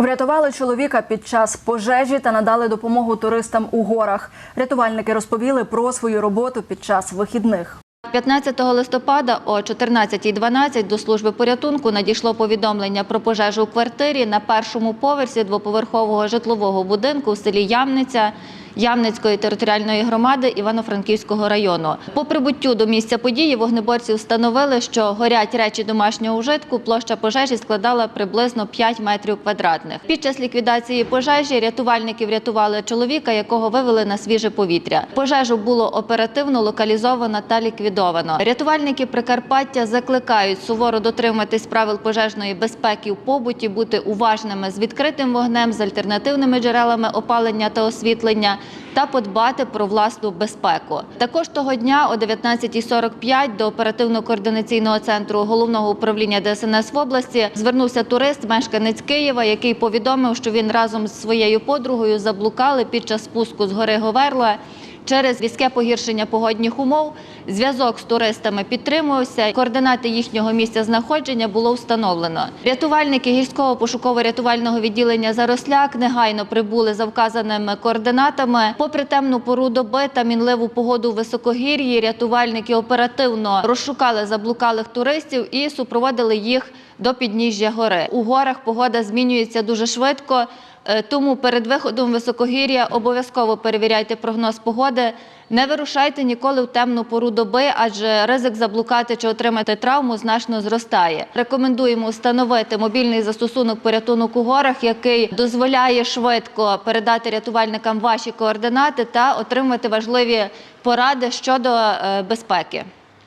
Врятували чоловіка під час пожежі та надали допомогу туристам у горах. Рятувальники розповіли про свою роботу під час вихідних. 15 листопада о 14.12 до служби порятунку надійшло повідомлення про пожежу у квартирі на першому поверсі двоповерхового житлового будинку в селі Ямниця Ямницької територіальної громади Івано-Франківського району. По прибуттю до місця події вогнеборці встановили, що горять речі домашнього ужитку. Площа пожежі складала приблизно 5 метрів квадратних. Під час ліквідації пожежі рятувальники врятували чоловіка, якого вивели на свіже повітря. Пожежу було оперативно локалізовано та ліквідовано. Рятувальники Прикарпаття закликають суворо дотриматись правил пожежної безпеки в побуті, бути уважними з відкритим вогнем, з альтернативними джерелами опалення та освітлення та подбати про власну безпеку. Також того дня о 19.45 до оперативно-координаційного центру головного управління ДСНС в області звернувся турист, мешканець Києва, який повідомив, що він разом з своєю подругою заблукали під час спуску з гори Говерла. Через різке погіршення погодних умов зв'язок з туристами підтримувався. Координати їхнього місця знаходження було встановлено. Рятувальники гірського пошуково-рятувального відділення Заросляк негайно прибули за вказаними координатами. Попри темну пору доби та мінливу погоду в високогір'ї, рятувальники оперативно розшукали заблукалих туристів і супроводили їх до підніжжя гори. У горах погода змінюється дуже швидко. Е, Тому перед виходом високогір'я обов'язково перевіряйте прогноз погоди. Не вирушайте ніколи в темну пору доби, адже ризик заблукати чи отримати травму значно зростає. Рекомендуємо встановити мобільний застосунок порятунок у горах, який дозволяє швидко передати рятувальникам ваші координати та отримати важливі поради щодо е, безпеки.